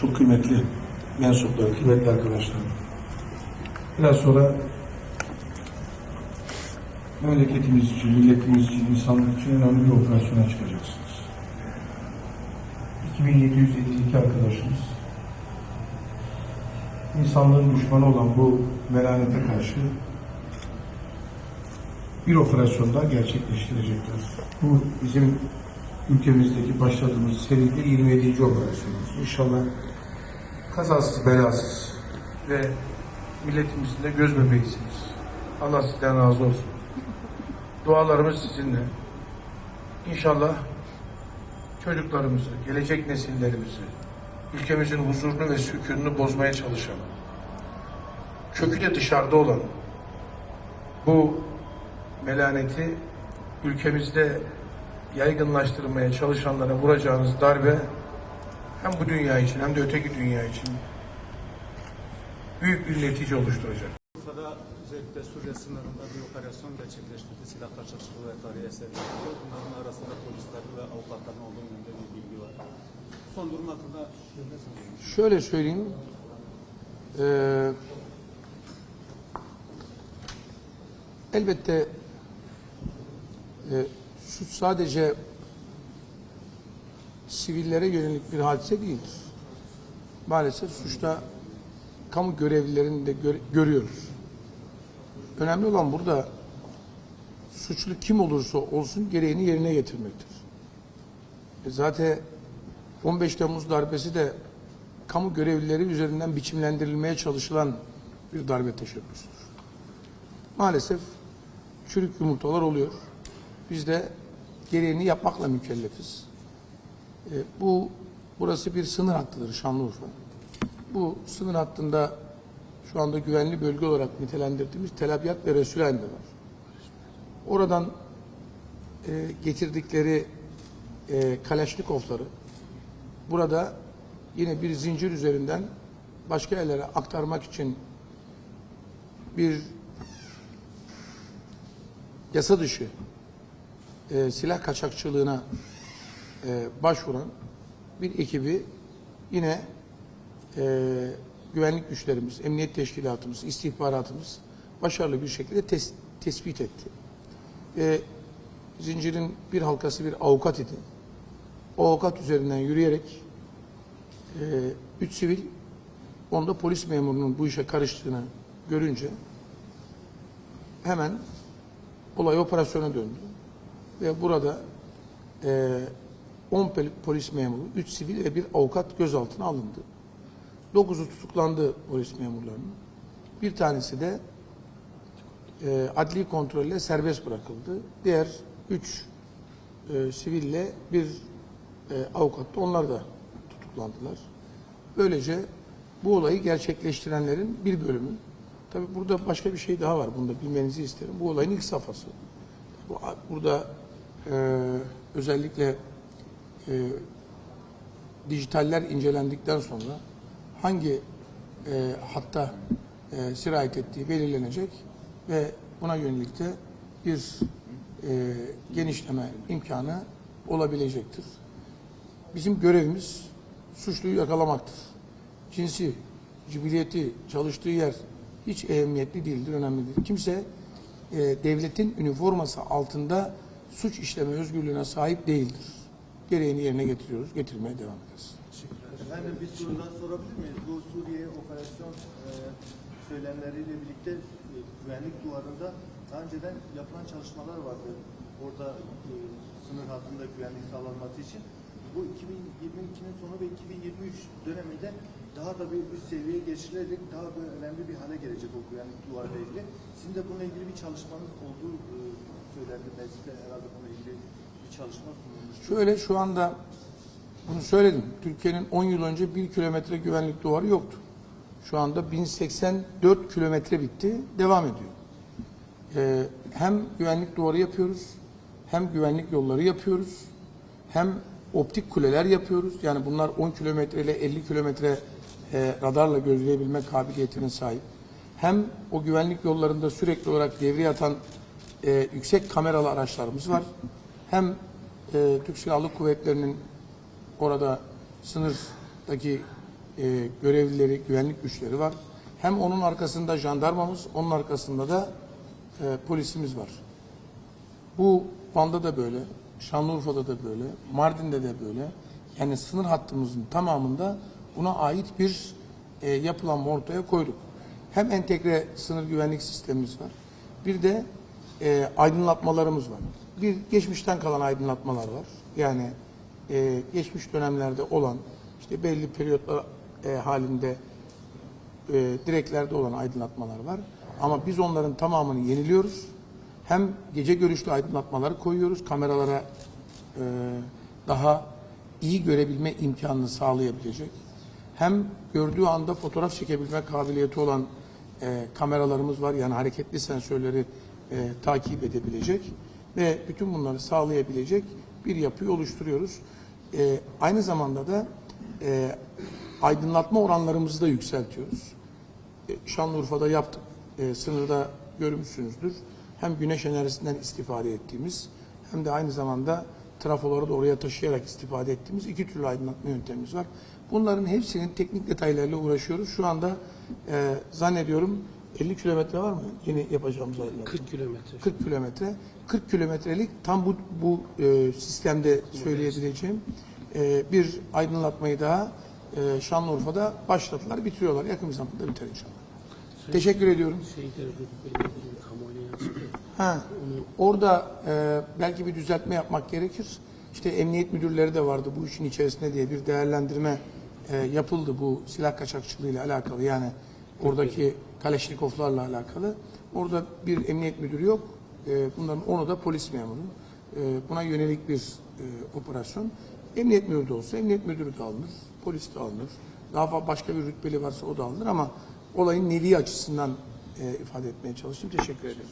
çok kıymetli mensuplar, kıymetli arkadaşlar. Biraz sonra memleketimiz için, milletimiz için, insanlık için önemli bir operasyona çıkacaksınız. 2752 arkadaşımız insanlığın düşmanı olan bu melanete karşı bir operasyonda gerçekleştirecekler. Bu bizim ülkemizdeki başladığımız seride 27. operasyonumuz. İnşallah kazasız belasız ve milletimizin de göz bebeğisiniz. Allah sizden razı olsun. Dualarımız sizinle. İnşallah çocuklarımızı, gelecek nesillerimizi, ülkemizin huzurunu ve sükununu bozmaya çalışan, kökü de dışarıda olan bu melaneti ülkemizde yaygınlaştırmaya çalışanlara vuracağınız darbe hem bu dünya için hem de öteki dünya için büyük bir netice oluşturacak. Urfa'da özellikle Suriye sınırında bir operasyon gerçekleştirdi. Silahlar çatışmaları ve tarihi eserler. Bunların arasında polislerin ve avukatların olduğu yönünde bir bilgi var. Son durum hakkında? Şöyle söyleyeyim. Ee, elbette e, suç sadece sivillere yönelik bir hadise değildir. Maalesef suçta kamu görevlilerini de gör- görüyoruz. Önemli olan burada suçlu kim olursa olsun gereğini yerine getirmektir. E zaten 15 Temmuz darbesi de kamu görevlileri üzerinden biçimlendirilmeye çalışılan bir darbe teşebbüsüdür. Maalesef çürük yumurtalar oluyor. Biz de gereğini yapmakla mükellefiz. E, bu burası bir sınır hattıdır Şanlıurfa. Bu sınır hattında şu anda güvenli bölge olarak nitelendirdiğimiz Tel Abyad ve Resulayn de var. Oradan e, getirdikleri e, Kalaşnikovları burada yine bir zincir üzerinden başka yerlere aktarmak için bir yasa dışı e, silah kaçakçılığına e, başvuran bir ekibi yine e, güvenlik güçlerimiz, emniyet teşkilatımız, istihbaratımız başarılı bir şekilde tes- tespit etti. Ve zincirin bir halkası bir avukat idi. O avukat üzerinden yürüyerek e, üç sivil, onda polis memurunun bu işe karıştığını görünce hemen olay operasyona döndü. Ve burada e, 10 pel- polis memuru, 3 sivil ve bir avukat gözaltına alındı. 9'u tutuklandı polis memurlarının. Bir tanesi de e, adli kontrolle serbest bırakıldı. Diğer 3 e, siville bir e, avukat da onlar da tutuklandılar. Böylece bu olayı gerçekleştirenlerin bir bölümü. Tabii burada başka bir şey daha var. Bunu da bilmenizi isterim. Bu olayın ilk safhası. Bu, burada e, özellikle e, dijitaller incelendikten sonra hangi e, hatta e, sirayet ettiği belirlenecek ve buna yönelik de bir e, genişleme imkanı olabilecektir. Bizim görevimiz suçluyu yakalamaktır. Cinsi, cibiliyeti, çalıştığı yer hiç ehemmiyetli değildir, önemli değil. Kimse e, devletin üniforması altında suç işleme özgürlüğüne sahip değildir. Gereğini yerine getiriyoruz, getirmeye devam ederiz. Efendim bir soru sorabilir miyiz? Bu Suriye operasyon e, söylemleriyle birlikte e, güvenlik duvarında daha önceden yapılan çalışmalar vardı. Orada e, sınır hattında güvenlik sağlanması için. Bu 2022'nin sonu ve 2023 döneminde daha da bir üst seviyeye geçirilerek daha böyle önemli bir hale gelecek o güvenlik duvarıyla ilgili. Sizin de bununla ilgili bir çalışmanız olduğu e, söylendi. Mecliste herhalde bununla ilgili bir çalışma sunulmuştu. Şöyle şu anda bunu söyledim. Türkiye'nin 10 yıl önce 1 kilometre güvenlik duvarı yoktu. Şu anda 1084 kilometre bitti, devam ediyor. Ee, hem güvenlik duvarı yapıyoruz, hem güvenlik yolları yapıyoruz, hem optik kuleler yapıyoruz. Yani bunlar 10 kilometre ile 50 kilometre e, radarla gözleyebilme kabiliyetine sahip. Hem o güvenlik yollarında sürekli olarak devreye atan e, yüksek kameralı araçlarımız var. Hem e, Türk Silahlı Kuvvetleri'nin orada sınırdaki e, görevlileri, güvenlik güçleri var. Hem onun arkasında jandarmamız, onun arkasında da e, polisimiz var. Bu Van'da da böyle, Şanlıurfa'da da böyle, Mardin'de de böyle. Yani sınır hattımızın tamamında buna ait bir e, yapılanma ortaya koyduk. Hem entegre sınır güvenlik sistemimiz var. Bir de e, aydınlatmalarımız var. Bir geçmişten kalan aydınlatmalar var. Yani e, geçmiş dönemlerde olan işte belli periyotlar e, halinde e, direklerde olan aydınlatmalar var. Ama biz onların tamamını yeniliyoruz. Hem gece görüşlü aydınlatmaları koyuyoruz. Kameralara e, daha iyi görebilme imkanını sağlayabilecek. Hem gördüğü anda fotoğraf çekebilme kabiliyeti olan e, kameralarımız var. Yani hareketli sensörleri e, takip edebilecek ve bütün bunları sağlayabilecek bir yapıyı oluşturuyoruz. E, aynı zamanda da e, aydınlatma oranlarımızı da yükseltiyoruz. E, Şanlıurfa'da yaptık. E, sınırda görmüşsünüzdür. Hem güneş enerjisinden istifade ettiğimiz hem de aynı zamanda trafoları da oraya taşıyarak istifade ettiğimiz iki türlü aydınlatma yöntemimiz var. Bunların hepsinin teknik detaylarıyla uğraşıyoruz. Şu anda e, zannediyorum 50 kilometre var mı? Yeni yapacağımız aydınlatma. 40 kilometre. 40 kilometre. 40 kilometrelik tam bu, bu e, sistemde söyleyebileceğim e, bir aydınlatmayı daha e, Şanlıurfa'da başladılar, bitiriyorlar. Yakın bir zamanda biter inşallah. Teşekkür ediyorum. Rütbeli kamuoyuna yansıtıyor. Ha, orada e, belki bir düzeltme yapmak gerekir. İşte emniyet müdürleri de vardı bu işin içerisinde diye bir değerlendirme e, yapıldı bu silah kaçakçılığıyla alakalı. Yani oradaki Kaleşnikovlarla alakalı. Orada bir emniyet müdürü yok. E, bunların onu da polis memuru. E, buna yönelik bir e, operasyon. Emniyet müdürü de olsa emniyet müdürü de alınır. Polis de alınır. Daha başka bir rütbeli varsa o da alınır ama olayın neliği açısından e, ifade etmeye çalıştım. Teşekkür ederim.